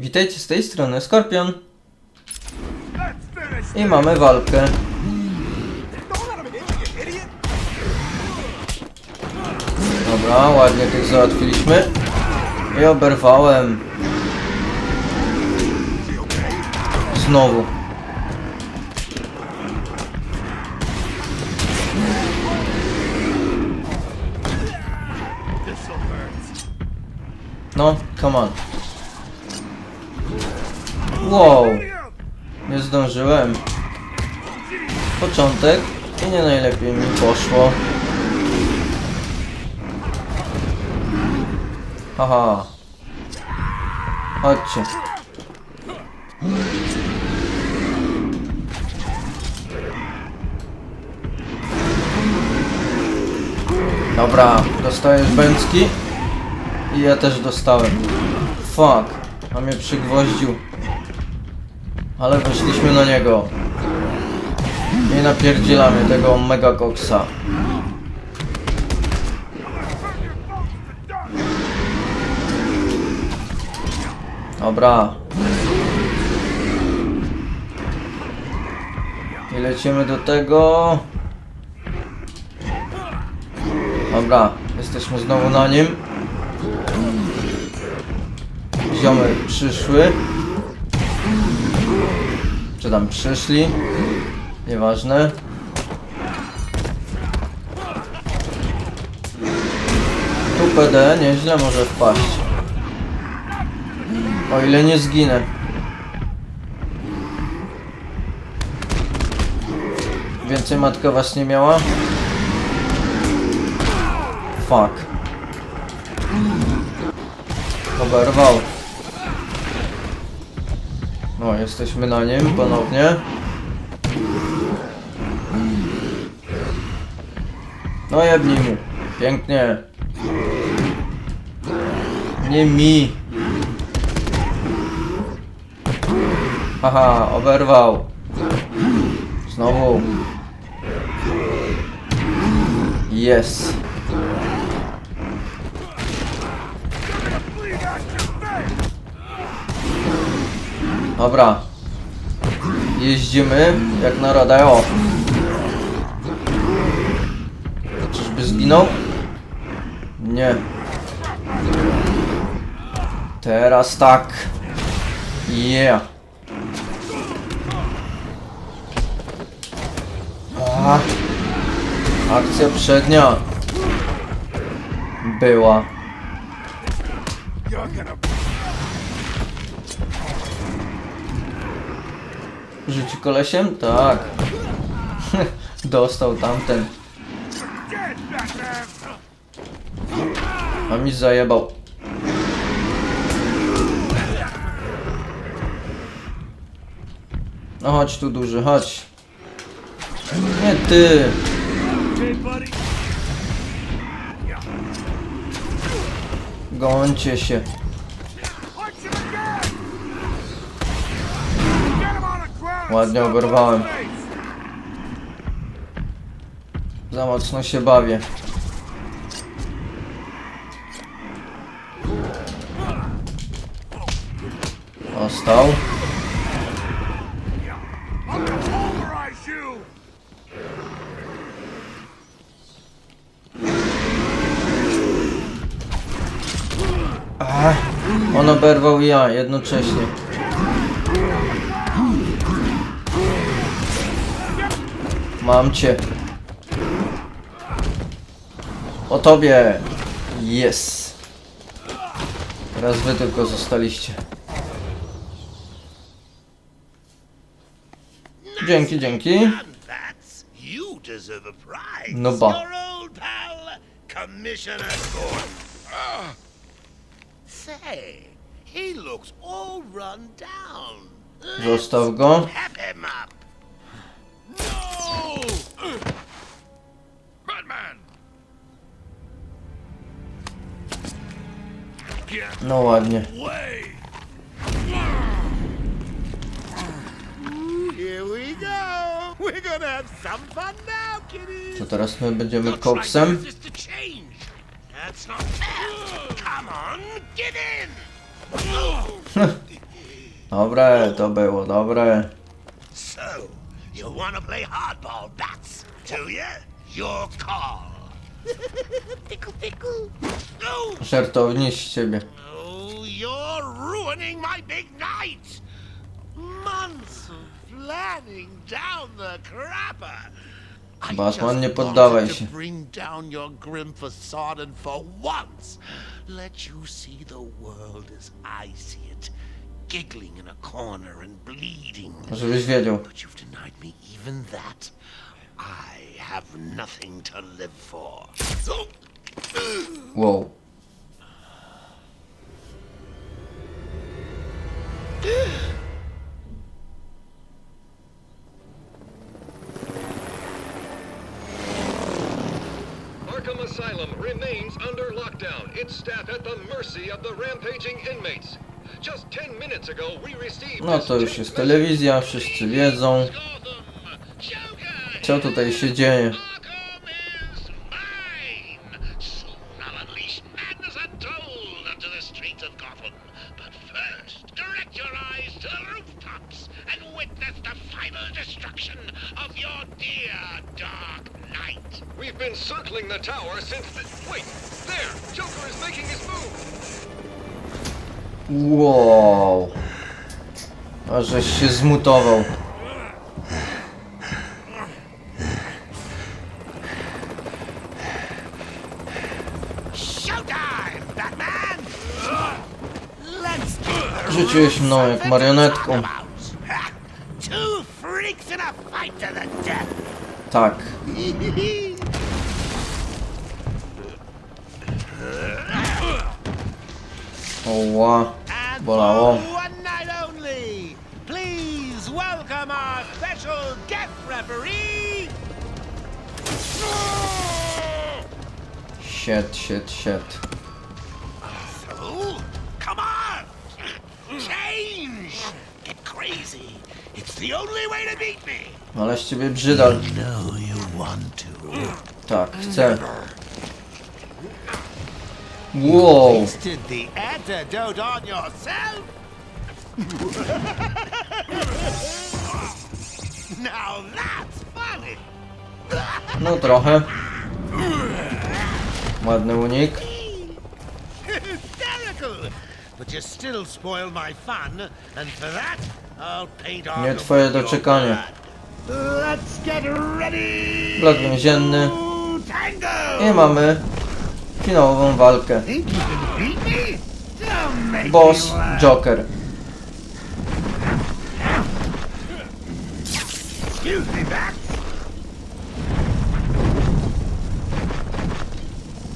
Witajcie z tej strony Skorpion i mamy walkę. Dobra, ładnie tych załatwiliśmy. I oberwałem. Znowu. No, come on. Wow, nie zdążyłem. Początek i nie najlepiej mi poszło. Haha. Chodźcie. Dobra, dostajesz bęcki. I ja też dostałem. Fuck, a mnie przygwoździł. Ale weszliśmy na niego. I napierdzielamy tego mega koksa. Dobra. I lecimy do tego. Dobra, jesteśmy znowu na nim. Ziomy przyszły. Czy tam przyszli? Nieważne. Tu PD nieźle może wpaść. O ile nie zginę. Więcej matka was nie miała? Fuck. Oberwał. No, jesteśmy na nim ponownie. No jebnij mu. Pięknie. Nie mi. Haha, oberwał. Znowu. Yes. Dobra. Jeździmy jak na rodeo. Czyżby zginął? Nie. Teraz tak. Yeah. A. Akcja przednia. Była. Rzuci kolesiem? Tak. Dostał tamten. A mi zajebał. No chodź tu duży, chodź. Nie ty. Gońcie się. Ładnie oberwałem. Za mocno się bawię. You! Ach, on oberwał ja jednocześnie. Mam cię. O tobie. Yes. Teraz wy tylko zostaliście. Dzięki, dzięki. No ba. Your old now, kiddies. To teraz my będziemy koksem. Dobre, to było, dobre. So, you wanna play hardball, bats? Do you? Your call. pickle, pickle. No, Żartownik z ciebie. oh, you're ruining my big night. Months of planning down the crapper. I Batman, just nie poddawaj wanted się. To bring down your grim facade and for once let you see the world as I see it, giggling in a corner and bleeding. Żebyś wiedział. But you've denied me even that. I have nothing to live for. So, Wow. Arkham Asylum remains under lockdown, its staff at the mercy of the rampaging inmates. Just 10 minutes ago, we received No to już jest telewizja, wszyscy wiedzą. Co tutaj się dzieje. We've been circling the tower since the... Wait, there! Joker is making his move! Wow. A żeś się zmutował. Rzuciłeś mną jak marionetką. Two Oła. And Bolało. for one night only, please welcome our special guest referee. Shit, shit, shit. So, come on, change, get crazy. It's the only way to beat me. Ale z ciebie brzydal. No, you want to. Tak, chcę. Wow. Wasted the antidote on yourself? now that's funny. No trochę. Ładny unik. Hysterical! But you still spoil my fun, and for that, I'll paint on Nie twoje doczekanie. Let's get ready! Blok więzienny. I mamy finałową walkę. Boss. Joker.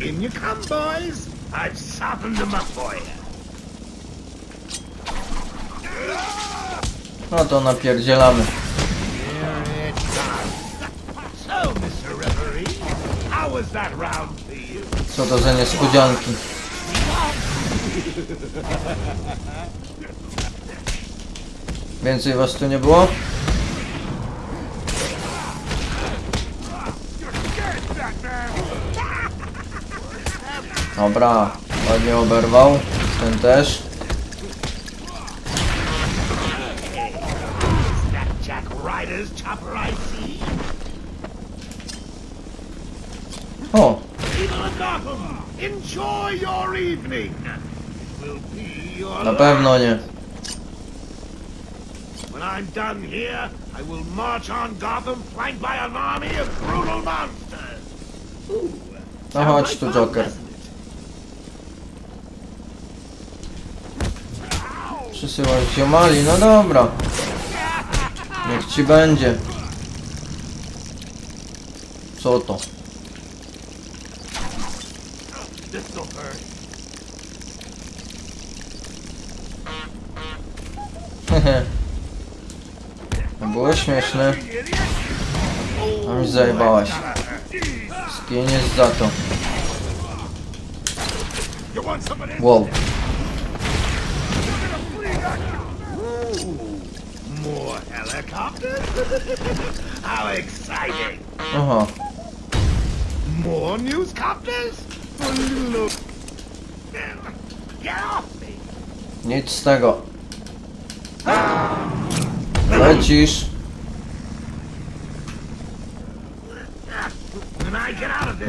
In you come, boys. I've softened them up for you. No to napierdzielamy. So, Mr. Referee, how was that round? Co to za niespodzianki. Więcej was tu nie było? Dobra, ładnie oberwał. Ten też. That Jack Ryder's chopper I see. O, People of Gotham, enjoy your evening. Will be your na pewno nie. When I'm done here, I will march on Gotham flanked by an army of brutal monsters. Ooh, No chodź tu, Joker. Przysyłasz ziomali, no dobra. Niech ci będzie. Co to? To było śmieszne. A mi zajebałaś. Skiniesz za to. Wow. How exciting! Aha. More off me! Nic z tego. Lecisz.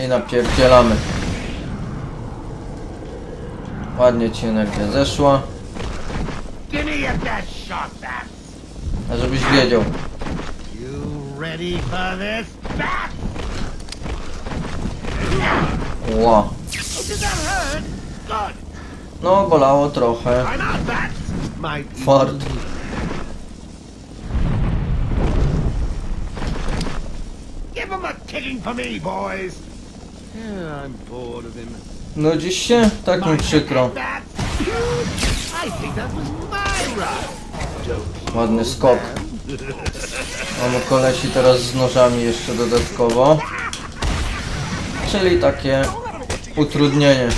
I napierdzielamy. Ładnie ci energia zeszła. A żebyś wiedział. Good. No, bolało trochę. I'm out, Bat. Might be Fart. Give him a kicking for me, boys. Yeah, I'm bored of him. Nudzisz się? Tak mi przykro. Ładny skok. Mamy kolesi teraz z nożami jeszcze dodatkowo. Czyli takie utrudnienie.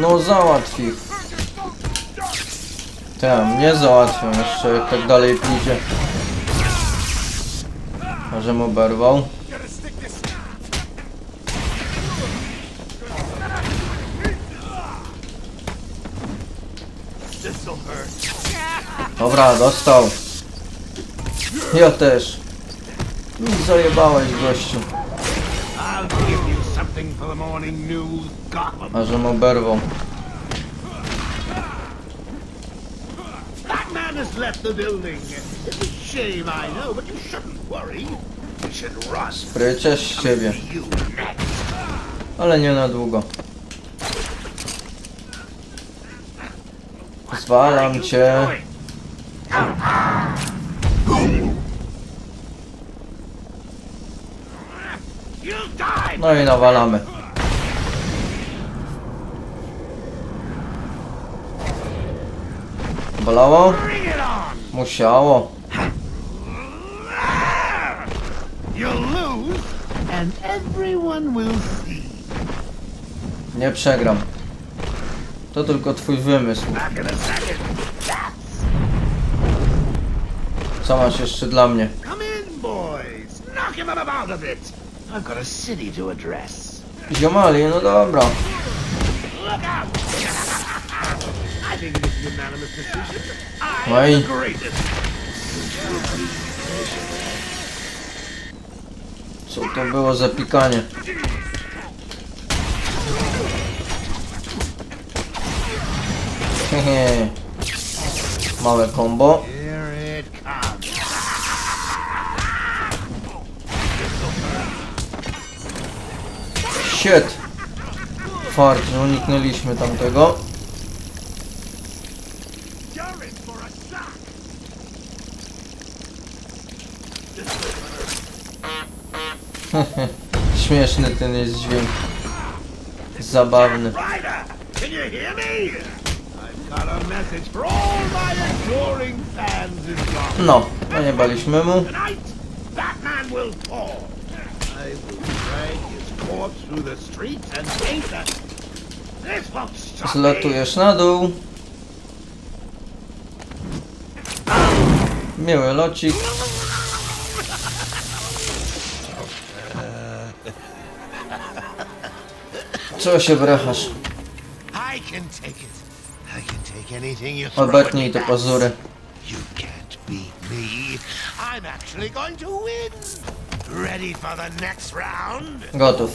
No załatwił. Tam, nie załatwią jeszcze jak tak dalej pójdzie. Może mu oberwał. Dobra, dostał. Ja też. Zajebałeś gościu. Something for the morning news, Gotham. A że mu oberwał. Batman has left the building. It's a shame, I know, but you shouldn't worry. You should run. Pryciesz z ciebie. You next. Ale nie na długo. Zwalam cię. No i nawalamy. Bolało? Musiało. Nie przegram. To tylko twój wymysł. Co masz jeszcze dla mnie? Come in, boys. Knock him about a bit. I've got a city to address. Ziomali, no dobra. Look out! I think it is a unanimous decision. I Why? am the greatest. Co to było za pikanie? Hehe. Małe combo. Shit. Fart, że uniknęliśmy tamtego. Śmieszny ten jest dźwięk. Zabawny. No, no nie baliśmy mu. Batman will fall. I will Zlatujesz na dół. Miły locik. Co się at Obetnij te pazury. You can't beat me. I'm actually going to win. Ready for the next round? Gotów.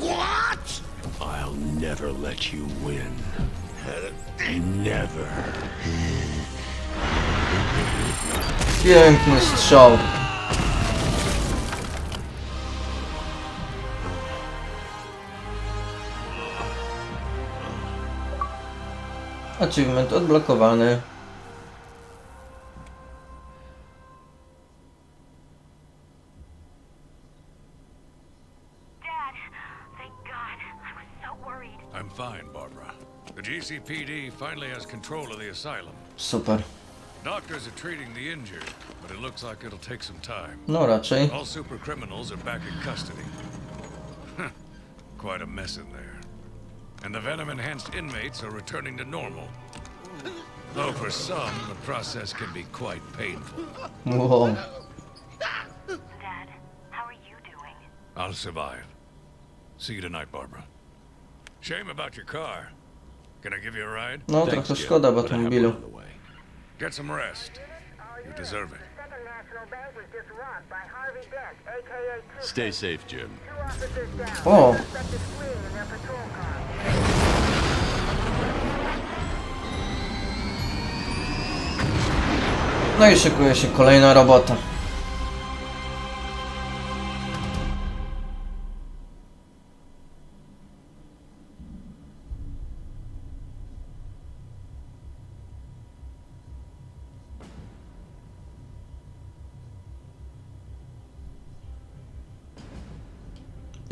What? I'll never let you win. Never. Piękny strzał. Achievement odblokowany. GCPD finally has control of the asylum. Super. Doctors are treating the injured, but it looks like it'll take some time. No raczej. All super criminals are back in custody. Quite a mess in there. And the venom enhanced inmates are returning to normal. Though for some, the process can be quite painful. Wow. Dad, how are you doing? I'll survive. See you tonight, Barbara. Shame about your car. Can I give you a ride? No, Thanks, trochę Jim, szkoda but I have automobilu. one on the way. Get some rest. You deserve it. Second National Bank was just robbed by Harvey Dent, aka Two Stay safe, Jim. Two officers down. O. Suspect is fleeing in their patrol car. No i szykuje się kolejna robota.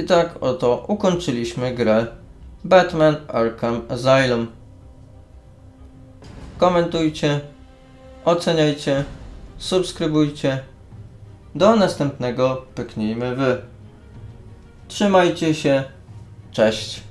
Tak oto ukończyliśmy grę Batman Arkham Asylum. Komentujcie, oceniajcie, subskrybujcie. Do następnego pyknijmy wy. Trzymajcie się. Cześć.